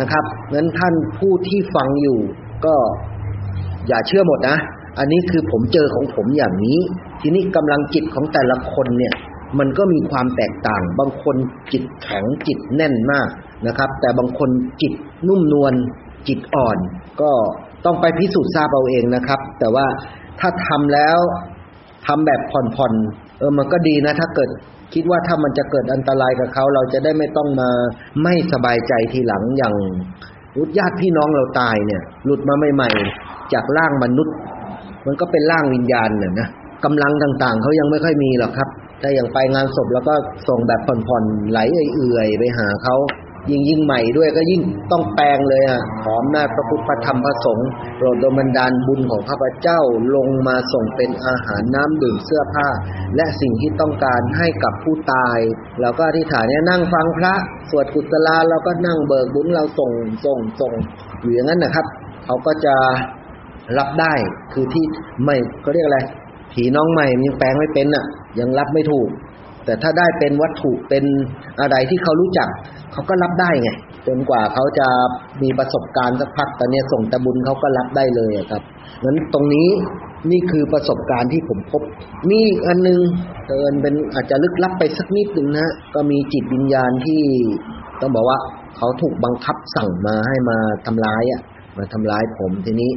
นะครับงั้นท่านผู้ที่ฟังอยู่ก็อย่าเชื่อหมดนะ อันนี้คือผมเจอของผมอย่างนี้ ทีนี้กำลังจิตของแต่ละคนเนี่ย มันก็มีความแตกต่าง บางคนจิตแข็งจิตแน่นมากนะครับ แต่บางคนจิตนุ่มนวลจิตอ่อน ก็ต้องไปพิสูจน์ทราบเอาเองนะครับ แต่ว่าถ้าทำแล้วทำแบบผ่อนๆเออมันก็ดีนะ ถ้าเกิด คิดว่าถ้ามันจะเกิดอันตรายกับเขาเราจะได้ไม่ต้องมาไม่สบายใจทีหลังอย่างญาติพี่น้องเราตายเนี่ย หลุดมาใหม่ๆจากร่างมนุษย์ มันก็เป็นร่างวิญญาณน่ยนะกำลังต่างๆเขายังไม่ค่อยมีหรอกครับถ้าอย่างไปงานศพแล้วก็ส่งแบบผ่อนๆไหลเอื่อยๆไปหาเขา ยิ่งยิ่งใหม่ด้วยก็ยิ่งต้องแปลงเลยอะขออำนาจพระพุทธพระธรรมพระสงฆ์โปรดดลบันดาลบุญของข้าพเจ้าลงมาส่งเป็นอาหารน้ำดื่มเสื้อผ้า และสิ่งที่ต้องการให้กับผู้ตายเราก็อธิษฐานเนี่ยนั่งฟังพระ สวดกุศลาเราก็นั่งเบิกบุญเราส่งส่งส่งอยู่อย่างนั้นนะครับเขาก็จะรับได้คือที่ไม่เขาเรียกอะไรผีน้องใหม่มันยังแปลงไม่เป็นอะ ยังรับไม่ถูก แต่ถ้าได้เป็นวัตถุเป็นอะไรที่เขารู้จัก เขาก็รับได้ไงจนกว่าเขาจะมีประสบการณ์สักพักตอนนี้ส่งตะบุญเขาก็รับได้เลยครับงั้นตรงนี้นี่คือประสบการณ์ที่ผมพบ มีอันนึงเกินเป็นอาจจะลึกลับไปสักนิดหนึ่งนะก็มีจิตวิญญาณที่ต้องบอกว่าเขาถูกบังคับสั่งมาให้มาทำร้ายอะมาทำร้ายผมทีนี้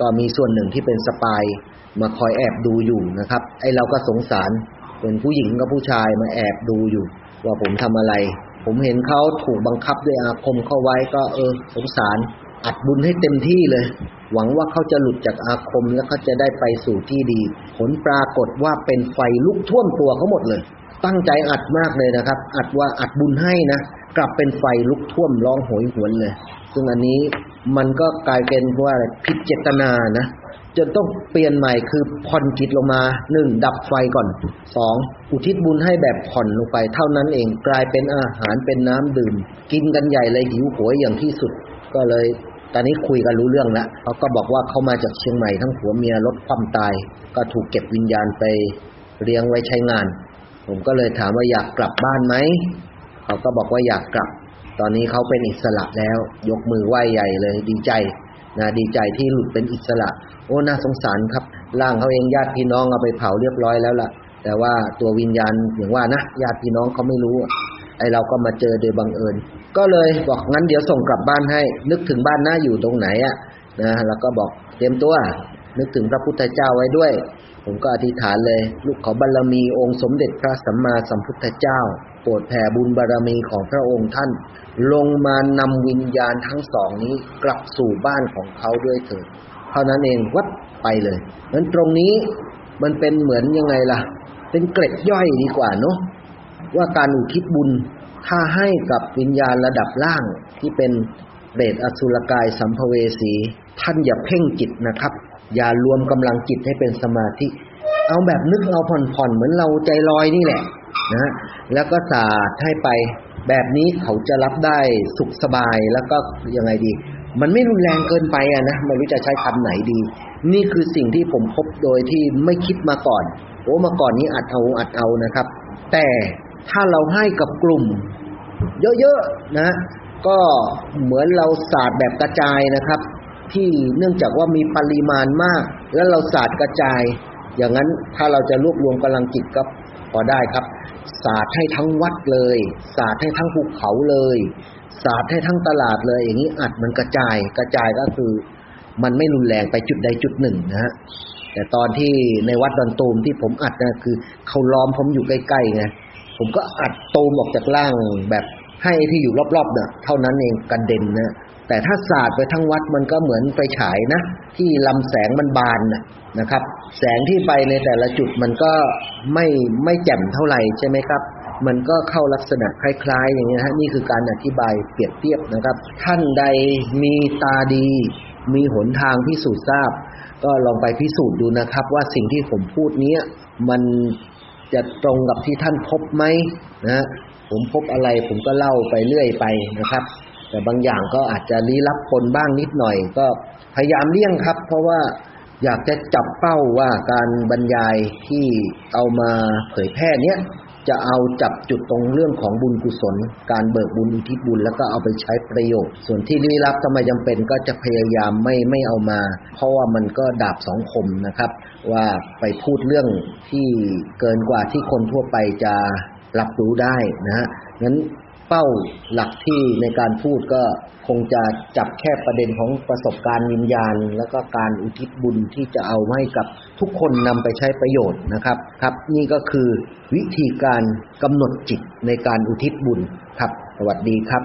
ก็มีส่วนหนึ่งที่เป็นสปายมาคอยแอบดูอยู่นะครับ ไอเราก็สงสารเป็นผู้หญิงกับผู้ชายมาแอบดูอยู่ ว่าผมทำอะไร ผมเห็นเขาถูกบังคับด้วยอาคมเข้าไว้ก็เออสงสาร อัดบุญให้เต็มที่เลย หวังว่าเขาจะหลุดจากอาคมแล้วเขาจะได้ไปสู่ที่ดี ผลปรากฏว่าเป็นไฟลุกท่วมตัวเขาหมดเลย ตั้งใจอัดมากเลยนะครับ อัดว่าอัดบุญให้นะกลับเป็นไฟลุกท่วมร้องโหยหวนเลย ซึ่งอันนี้มันก็กลายเป็นว่าผิดเจตนานะ จนต้องเปลี่ยนใหม่คือผ่อนจิตลงมาหนึ่งดับไฟก่อนสองอุทิศบุญให้แบบผ่อนลงไป เท่านั้นเองกลายเป็นอาหารเป็นน้ำดื่ม กินกันใหญ่เลยหิวโหวยอย่างที่สุด ก็เลย ตอนนี้คุยกันรู้เรื่องแล้วเขาก็บอกว่าเขามาจากเชียงใหม่ทั้งผัวเมียรถความตาย ก็ถูกเก็บวิญญาณไปเลี้ยงไว้ใช้งาน ผมก็เลยถามว่าอยากกลับบ้านไหมเขาก็บอกว่าอยากกลับ ตอนนี้เขาเป็นอิสระแล้ว ยกมือไหว้ใหญ่เลยดีใจ นะดีใจที่หลุดเป็นอิสระ โอ้น่าสงสารครับร่างเขาเองญาติพี่น้องเอาไปเผาเรียบร้อยแล้วล่ะ แต่ว่าตัววิญญาณอย่างว่านะญาติพี่น้องเขาไม่รู้ไอเราก็มาเจอโดยบังเอิญ ก็เลยบอกงั้นเดี๋ยวส่งกลับบ้านให้ นึกถึงบ้านหน้าอยู่ตรงไหนอะนะแล้วก็บอกเตรียมตัวนึกถึงพระพุทธเจ้าไว้ด้วย ผมก็อธิษฐานเลย ลูกขอบารมีองค์สมเด็จพระสัมมาสัมพุทธเจ้า โปรดแผ่บุญบารมีของพระองค์ท่าน ลงมานำวิญญาณทั้งสองนี้กลับสู่บ้านของเขาด้วยเถิดเท่านั้นเองวัดไปเลยนั้นตรงนี้มันเป็นเหมือนยังไงล่ะ เป็นเกร็ดย่อยดีกว่าเนาะว่าการอุทิศบุญถ้าให้กับวิญญาณระดับล่างที่เป็นเปรตอสุรกายสัมภเวสี ท่านอย่าเพ่งจิตนะครับ อย่ารวมกำลังจิตให้เป็นสมาธิ เอาแบบนึกเอาผ่อนๆเหมือนเราใจลอยนี่แหละนะฮะแล้วก็สาดให้ไปแบบนี้เขาจะรับได้สุขสบายแล้วก็ยังไงดี มันไม่รุนแรงเกินไปอะนะไม่รู้จะใช้คำไหนดี นี่คือสิ่งที่ผมพบโดยที่ไม่คิดมาก่อน โอ้มาก่อนนี้อัดเอาอัดเอานะครับ แต่ถ้าเราให้กับกลุ่ม เยอะๆนะ ก็เหมือนเราศาสาดแบบกระจายนะครับ ที่เนื่องจากว่ามีปริมาณมาก แล้วเราศาสาดกระจาย อย่างนั้นถ้าเราจะรวบรวมกำลังจิตก็พอได้ครับ ศาสาดให้ทั้งวัดเลยศาสาดให้ทั้งภูเขาเลยศาสาดให้ทั้งตลาดเลย อย่างนี้อัดมันกระจายกระจายก็คือ มันไม่รุนแรงไปจุดใดจุดหนึ่งนะฮะแต่ตอนที่ในวัดดอนตูมที่ผมอัดนะคือเขาล้อมผมอยู่ใกล้ๆไงผมก็อัดตูมออกจากล่างแบบให้ที่อยู่รอบๆเนี่ยเท่านั้นเองกันเด็นนะ แต่ถ้าสาดไปทั้งวัดมันก็เหมือนไฟฉายนะ ที่ลำแสงมันบานนะครับ แสงที่ไปในแต่ละจุดมันก็ไม่ไม่แจ่มเท่าไหร่ใช่ไหมครับ มันก็เข้าลักษณะคล้าย ๆ อย่างนี้ฮะนี่คือการอธิบายเปรียบเทียบนะครับ ท่านใดมีตาดี มีหนทางพิสูจน์ทราบ ก็ลองไปพิสูจน์ดูนะครับ ว่าสิ่งที่ผมพูดเนี้ยมันจะตรงกับที่ท่านพบไหมนะผมพบอะไรผมก็เล่าไปเรื่อยไปนะครับ แต่บางอย่างก็อาจจะลี้ลับปนบ้างนิดหน่อย ก็พยายามเลี่ยงครับ เพราะว่าอยากจะจับเป้าว่าการบรรยายที่เอามาเผยแพร่เนี้ยจะเอาจับจุดตรงเรื่องของบุญกุศล การเบิกบุญอุทิศบุญแล้วก็เอาไปใช้ประโยชน์ ส่วนที่ลี้ลับทำไมจำเป็นก็จะพยายามไม่ไม่เอามา เพราะว่ามันก็ดาบสองคมนะครับ ว่าไปพูดเรื่องที่เกินกว่าที่คนทั่วไปจะรับรู้ได้นะฮะงั้น เป้าหลักที่ในการพูดก็คงจะจับแค่ประเด็นของประสบการณ์วิญญาณ แล้วก็การอุทิศบุญที่จะเอาให้กับทุกคนนำไปใช้ประโยชน์นะครับครับ นี่ก็คือวิธีการกำหนดจิตในการอุทิศบุญครับ สวัสดีครับ